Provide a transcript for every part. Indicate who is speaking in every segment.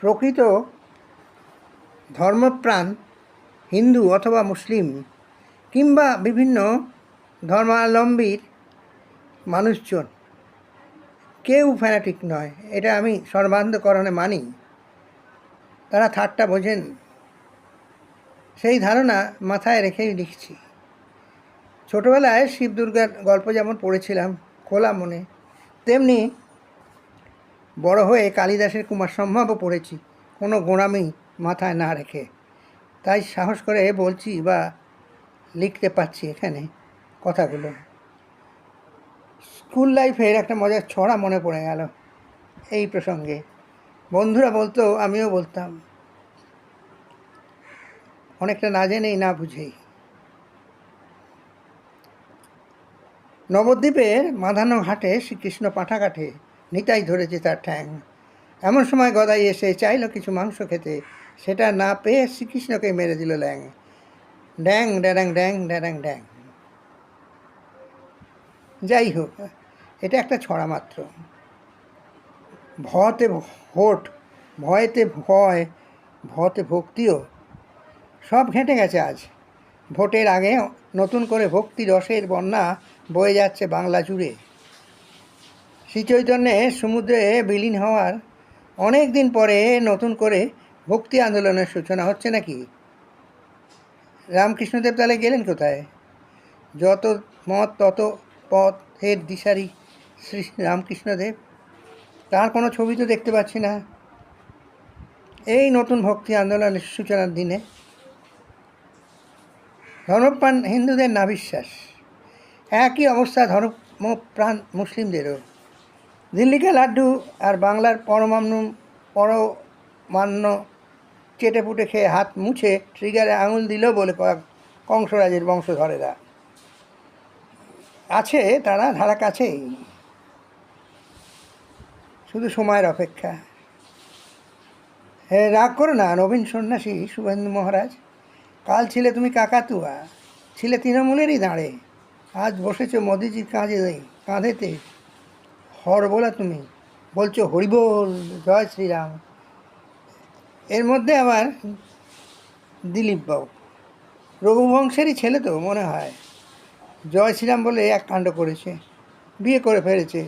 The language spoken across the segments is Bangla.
Speaker 1: প্রকৃত ধর্মপ্রাণ, হিন্দু অথবা মুসলিম কিংবা বিভিন্ন ধর্মাবলম্বীর মানুষজন। কেউ ফ্যানাটিক নয়, এটা আমি সর্বান্ধকরণে মানি। তারা ঠাট্টা বোঝেন। সেই ধারণা মাথায় রেখেই লিখছি। ছোটোবেলায় শিব দুর্গার গল্প যেমন পড়েছিলাম খোলা মনে, তেমনি বড় হয়ে কালিদাসের কুমার সম্ভবও পড়েছি। কোনো গোড়ামি মাথায় না রেখে। তাই সাহস করে বলছি বা লিখতে পারছি এখানে কথাগুলো। স্কুল লাইফের একটা মজার ছড়া মনে পড়ে গেল এই প্রসঙ্গে। বন্ধুরা বলতো, আমিও বলতাম, অনেকটা না জেনেই না বুঝেই। নবদ্বীপের মাধানো ঘাটে শ্রীকৃষ্ণ পাঁঠা কাটে নিতাই ধরেছে তার ঠ্যাং। এমন সময় গদাই এসে চাইলো কিছু মাংস খেতে। সেটা না পেয়ে শ্রীকৃষ্ণকে মেরে দিল ল্যাং। ড্যাং ড্যাং ড্যাং ড্যাং ড্যাং যাই হোক, এটা একটা ছড়া মাত্র। ভতে ভোট ভয়েতে ভয়, ভতে ভক্তিও, সব ঘেঁটে গেছে আজ। ভোটের আগে নতুন করে ভক্তি রসের বন্যা বয়ে যাচ্ছে বাংলা জুড়ে। শ্রীচৈতন্যে সমুদ্রে বিলীন হওয়ার অনেক দিন পরে নতুন করে ভক্তি আন্দোলনের সূচনা হচ্ছে নাকি? রামকৃষ্ণদেব তাহলে গেলেন কোথায়? যত মত, তত পথের দিশারি, শ্রী রামকৃষ্ণদেব, তার কোনো ছবি তো দেখতে পাচ্ছি না। এই নতুন ভক্তি আন্দোলনের সূচনার দিনে ধর্মপ্রাণ হিন্দুদের না বিশ্বাস একই অবস্থা ধর্মপ্রাণ মুসলিমদেরও। দিল্লিকে লাড্ডু আর বাংলার পরমাণু পরমান্য চেটে পুটে খেয়ে হাত মুছে ট্রিগারে আঙুল দিল বলে কংসরাজের বংশধরেরা। আছে, তারা ধারা কাছেই। শুধু সময়ের অপেক্ষা। হ্যাঁ রাগ করো না, নবীন সন্ন্যাসী, শুভেন্দু মহারাজ। কাল ছিলে তুমি কাকাতুয়া, ছিলে তৃণমূলেরই দাঁড়ে। আজ বসেছো মোদিজির কাঁধে, কাঁধেতে। হর বলা তুমি। বলছো হরিবোল জয় শ্রীরাম। এর মধ্যে আবার দিলীপ বাবু রঘুবংশেরই ছেলে তো মনে হয়। জয় শ্রীরাম বলে এক কাণ্ড করেছে, বিয়ে করে ফেলেছে।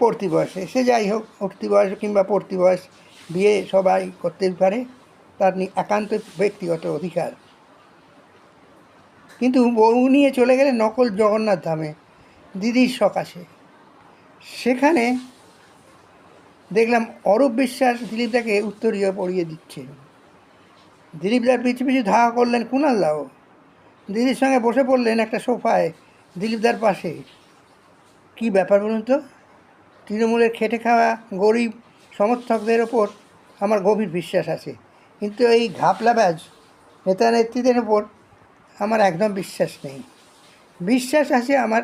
Speaker 1: পড়তি বয়সে। সে যাই হোক উঠতি বয়স কিংবা পড়তি বয়স, বিয়ে সবাই করতেই পারে। তার একান্ত ব্যক্তিগত অধিকার। কিন্তু বউ নিয়ে চলে গেলে নকল জগন্নাথ ধামে। দিদির সকাশে। সেখানে দেখলাম অরূপ বিশ্বাস দিলীপদাকে উত্তরীয় পড়িয়ে দিচ্ছে। দিলীপদার পিছু পিছু ধাওয়া করলেন কুণাল দাও। দিদির সঙ্গে বসে পড়লেন একটা সোফায় দিলীপদার পাশে। কি ব্যাপার বলুন তো? তৃণমূলের খেটে খাওয়া গরিব সমর্থকদের ওপর আমার গভীর বিশ্বাস আছে। কিন্তু এই ঘাপলা ব্যাজ নেতা নেত্রীদের ওপর আমার একদম বিশ্বাস নেই। বিশ্বাস আছে আমার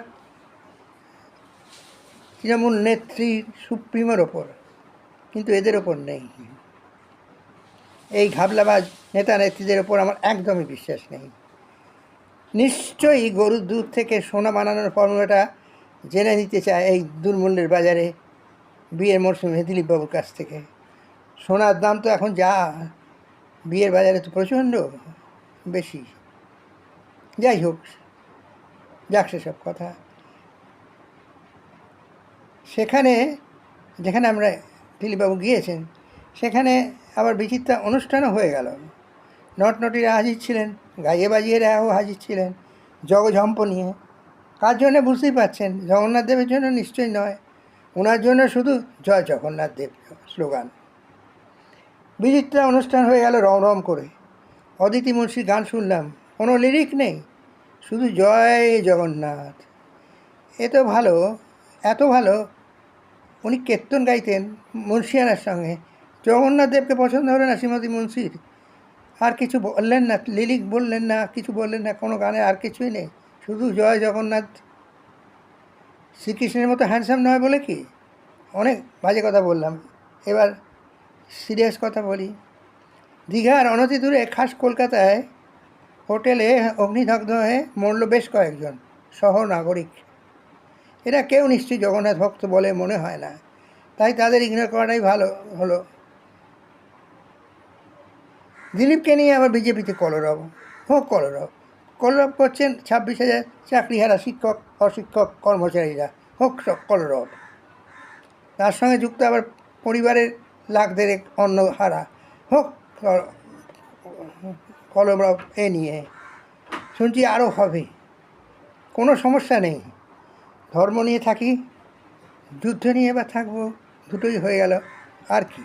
Speaker 1: তৃণমূল নেত্রী সুপ্রিমোর ওপর, কিন্তু এদের ওপর নেই। এই ঘাবলাবাজ নেতা নেত্রীদের ওপর আমার একদমই বিশ্বাস নেই। নিশ্চয়ই গরুর দুধ থেকে সোনা বানানোর ফর্মুলাটা জেনে নিতে চায় এই দুর্মূল্যের বাজারে, বিয়ের মরশুমে দিলীপবাবুর কাছ থেকে। সোনার দাম তো এখন যা, বিয়ের বাজারে তো প্রচণ্ড বেশি। যাই হোক, যাক সেসব কথা। সেখানে, যেখানে আমরা দিলীপবাবু গিয়েছেন, সেখানে আবার বিচিত্রা অনুষ্ঠানও হয়ে গেল। নটনটিরা হাজির ছিলেন গাইয়ে বাজিয়েরাও হাজির ছিলেন, জগঝম্প নিয়ে। কার জন্য বুঝতেই পারছেন? জগন্নাথ দেবের জন্য নিশ্চয়ই নয়। ওনার জন্য শুধু জয় জগন্নাথ দেব স্লোগান। বিচিত্রা অনুষ্ঠান হয়ে গেল রম রম করে। অদিতি মুন্সির গান শুনলাম, কোনো লিরিক নেই। শুধু জয় জগন্নাথ। এ তো ভালো, এত ভালো উনি কীর্তন গাইতেন মুন্সিয়ানার সঙ্গে। জগন্নাথ দেবকে পছন্দ হলো না শ্রীমতী মুন্সির। আর কিছু বললেন না, লিলিক বললেন না, কিছু বললেন না, কোনো গানে আর কিছুই নেই। শুধু জয় জগন্নাথ। শ্রীকৃষ্ণের মতো হ্যান্ডসাম নয় বলে কি? অনেক বাজে কথা বললাম। এবার সিরিয়াস কথা বলি। দীঘার অনতি দূরে খাস কলকাতায় হোটেলে অগ্নিদগ্ধ হয়ে মরল বেশ কয়েকজন সহ নাগরিক এরা কেউ নিশ্চয়ই জগন্নাথ ভক্ত বলে মনে হয় না। তাই তাদের ইগনোর করাটাই ভালো হলো। দিলীপকে নিয়ে আবার বিজেপিতে কলরব। হোক কলরব। কলরব করছেন ছাব্বিশ হাজার চাকরিহারা শিক্ষক, অশিক্ষক, কর্মচারীরা। হোক কলরব। তার সঙ্গে যুক্ত আবার পরিবারের লাখ দেড়েক অন্ন হারা। হোক কলরব এ নিয়ে। শুনছি আরও হবে। কোনো সমস্যা নেই। ধর্ম নিয়ে থাকি যুদ্ধ নিয়ে বা থাকব দুটোই হয়ে গেল। আর কি?